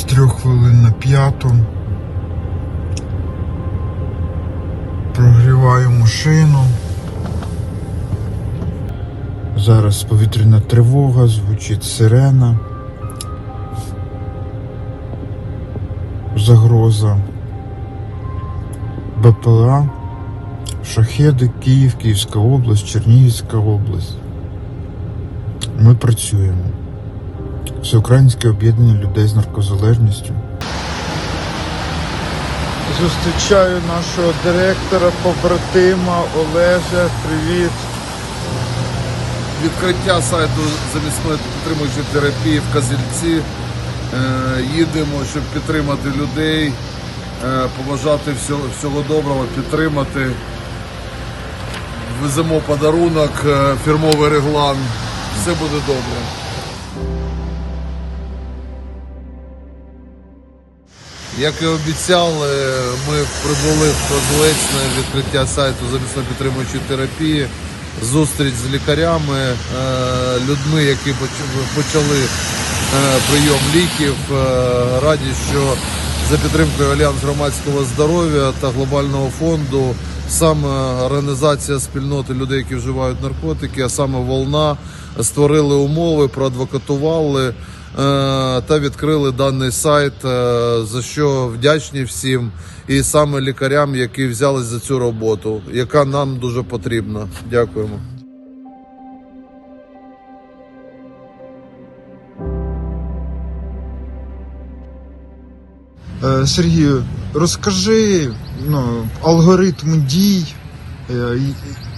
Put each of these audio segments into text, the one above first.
без трьох хвилин на п'яту. Прогріваю машину. Зараз повітряна тривога, звучить сирена. Загроза. БПЛА. Шахеди, Київ, Київська область, Чернігівська область. Ми працюємо. Всеукраїнське об'єднання людей з наркозалежністю. Зустрічаю нашого директора, побратима Олежа. Привіт. відкриття сайту замісної підтримуючої терапії в Казільці. Е, Їдемо, щоб підтримати людей, е, побажати всього, всього доброго, підтримати. Веземо подарунок, е, фірмовий реглан. Все буде добре. Як і обіцяли, ми прибули в Козлець на відкриття сайту замісно підтримуючої терапії. Зустріч з лікарями, е, людьми, які почали е, прийом ліків. Е, Раді, що за підтримкою Альянс громадського здоров'я та глобального фонду саме організація спільноти людей, які вживають наркотики, а саме волна, створили умови, проадвокатували та відкрили даний сайт, е, за що вдячні всім, і саме лікарям, які взялись за цю роботу, яка нам дуже потрібна. Дякуємо. Е, Сергію, розкажи ну, алгоритм дій, е,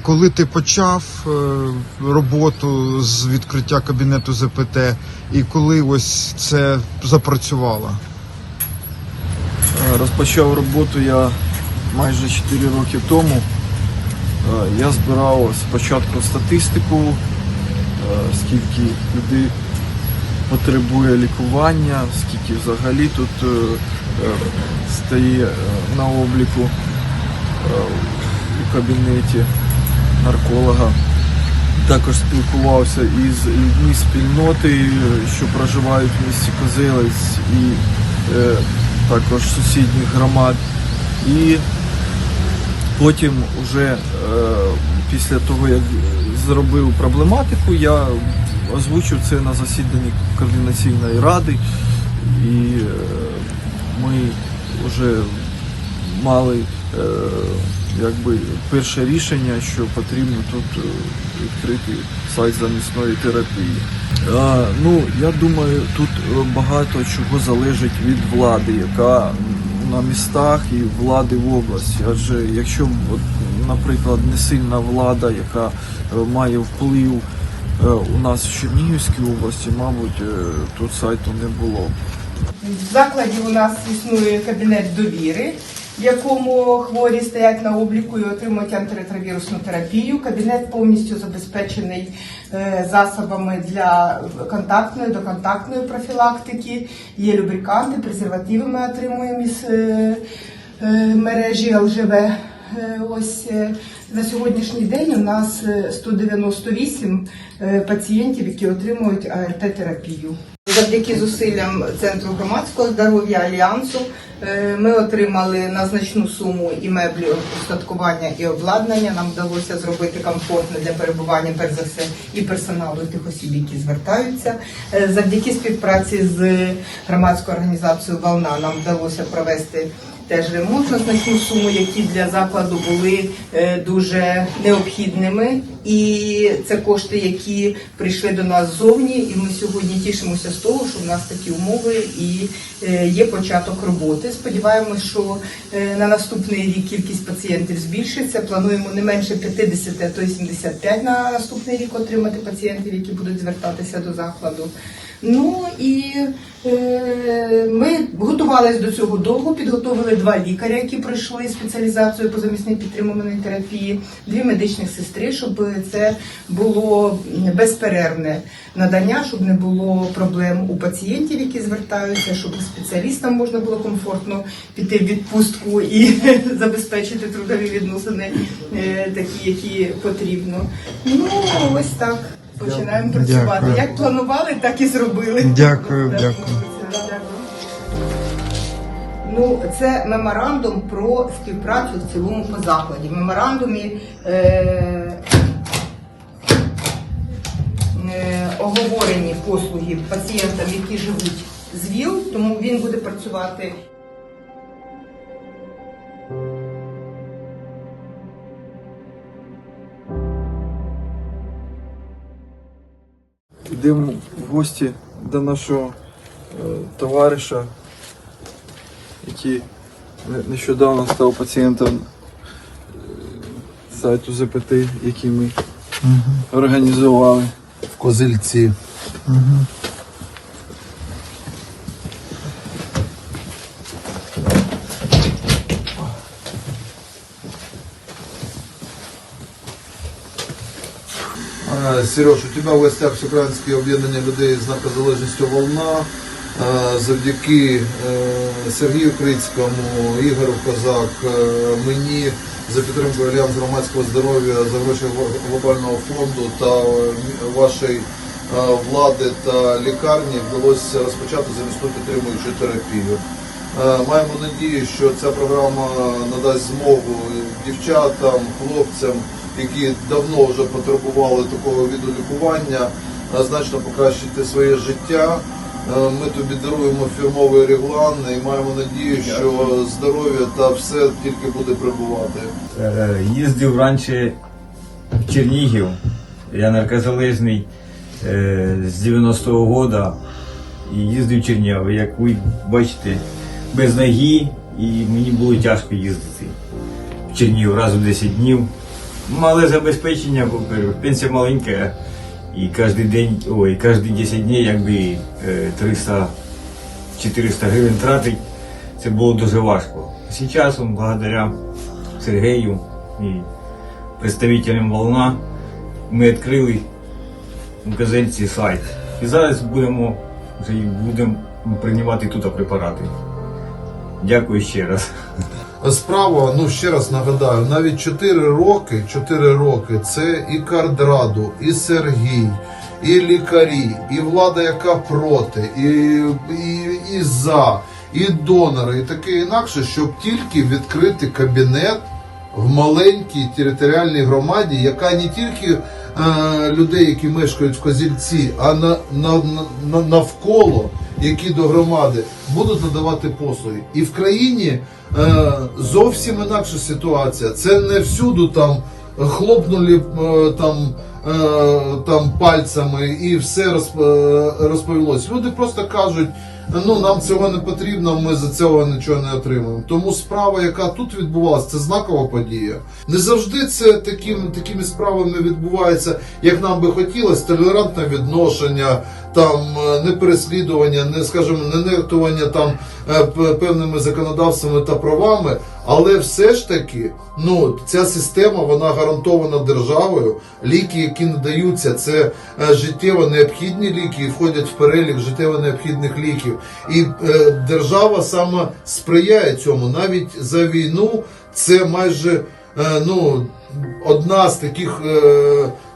коли ти почав е, роботу з відкриття кабінету ЗПТ і коли ось це запрацювало. Е, Розпочав роботу я майже 4 роки тому. Е, Я збирав спочатку статистику, е, скільки людей потребує лікування, скільки взагалі тут е, е, стає е, на обліку е, у кабінеті нарколога. Також спілкувався із людьми спільноти, що проживають в місті Козелець і е, також сусідніх громад. І потім уже е, після того, як зробив проблематику, я озвучив це на засіданні координаційної ради, і е, ми вже мали е, якби перше рішення, що потрібно тут е, відкрити сайт замісної терапії. Ну, я думаю, тут е, багато чого залежить від влади, яка на містах і влади в області. Адже якщо, наприклад, не сильна влада, яка має вплив у нас в Чернігівській області, мабуть, тут сайту не було. В закладі у нас існує кабінет довіри, в якому хворі стоять на обліку і отримують антиретровірусну терапію. Кабінет повністю забезпечений е, засобами для контактної доконтактної профілактики. Є любриканти, презервативи ми отримуємо із е, е, мережі ЛЖВ. Ось на сьогоднішній день у нас е, 198 е, пацієнтів, які отримують АРТ-терапію. Завдяки зусиллям Центру громадського здоров'я Альянсу е, ми отримали на значну суму і меблі, устаткування і обладнання. Нам вдалося зробити комфортно для перебування, перш за все, і персоналу і тих осіб, які звертаються. Е, Завдяки співпраці з громадською організацією Волна нам вдалося провести теж ремонт на значну суму, які для закладу були е, дуже необхідними. І це кошти, які прийшли до нас ззовні. І ми сьогодні тішимося з того, що в нас такі умови і е, є початок роботи. Сподіваємось, що е, на наступний рік кількість пацієнтів збільшиться. Плануємо не менше 50, а то й 75 на наступний рік отримати пацієнтів, які будуть звертатися до закладу. Ну і е, ми готувалися до цього довго, підготовили два лікаря, які пройшли спеціалізацію по замісній підтримуваної терапії, дві медичних сестри, щоб це було безперервне надання, щоб не було проблем у пацієнтів, які звертаються, щоб спеціалістам можна було комфортно піти в відпустку і забезпечити трудові відносини е, такі, які потрібно. Ну ось так. починаємо працювати. Дякую. Як планували, так і зробили. Дякую, дякую. Ну, це меморандум про співпрацю в цілому по закладі. Меморандумі е, е, оговорені послуги пацієнтам, які живуть з ВІЛ, тому він буде працювати Йдемо в гості до нашого е, товариша, який нещодавно став пацієнтом е, сайту ЗПТ, який ми організували. В Козельці. Е, Сереж, у тебе в гостях Всеукраїнське об'єднання людей з наркозалежністю «Волна». Завдяки е, Сергію Крицькому, Ігорю Козак, е, мені за підтримкою Альянс громадського здоров'я за гроші глобального фонду та е, вашої влади та лікарні вдалося розпочати замісну підтримуючу терапію. Маємо надію, що ця програма надасть змогу дівчатам, хлопцям, які давно вже потребували такого виду лікування, значно покращити своє життя. Е, Ми тобі даруємо фірмовий реглан і маємо надію, що здоров'я та все тільки буде прибувати. Е, Їздив раніше в Чернігів, я наркозалежний е, з 90-го года. І їздив в Чернігів, як ви бачите, без ноги, і мені було тяжко їздити в Чернігів. Раз у 10 днів. Мале забезпечення, по-перше, пенсія маленька, і кожен день, ой, кожні 10 днів якби е, 300-400 гривень тратить, це було дуже важко. Зараз, он, благодаря Сергею і представителям Волна ми відкрили у Казельці сайт. І зараз будемо вже будемо приймати тут препарати. Дякую ще раз. Справа, ну ще раз нагадаю, навіть 4 роки, 4 роки це і Кардраду, і Сергій, і лікарі, і влада, яка проти, і, і, і за, і донори, і таке інакше, щоб тільки відкрити кабінет в маленькій територіальній громаді, яка не тільки е, людей, які мешкають в Козільці, а на, на, на, навколо, які до громади будуть надавати послуги. І в країні е, зовсім інакша ситуація. Це не всюди там хлопнули е, там. е, Там пальцями і все е, розповілось. Люди просто кажуть: ну нам цього не потрібно, ми за цього нічого не отримуємо. Тому справа, яка тут відбувалася, це знакова подія. Не завжди це таким, такими справами відбувається, як нам би хотілося, толерантне відношення, там е, не переслідування, не скажімо, не нехтування там е, певними законодавствами та правами. Але все ж таки, ну ця система вона гарантована державою. Ліки, які надаються, це е, життєво необхідні ліки і входять в перелік життєво необхідних ліків. І держава саме сприяє цьому. Навіть за війну це майже ну, одна з таких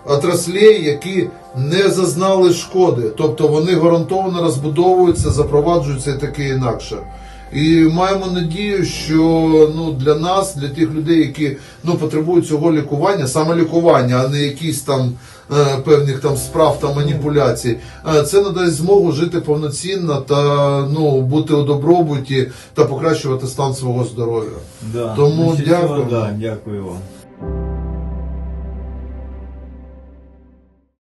отраслей, які не зазнали шкоди. Тобто вони гарантовано розбудовуються, запроваджуються і таке інакше. І маємо надію, що ну для нас, для тих людей, які ну потребують цього лікування, саме лікування, а не якісь там е, певних там справ та маніпуляцій, е, це надасть змогу жити повноцінно та ну бути у добробуті та покращувати стан свого здоров'я. Да. Тому дякую. Да, дякую вам.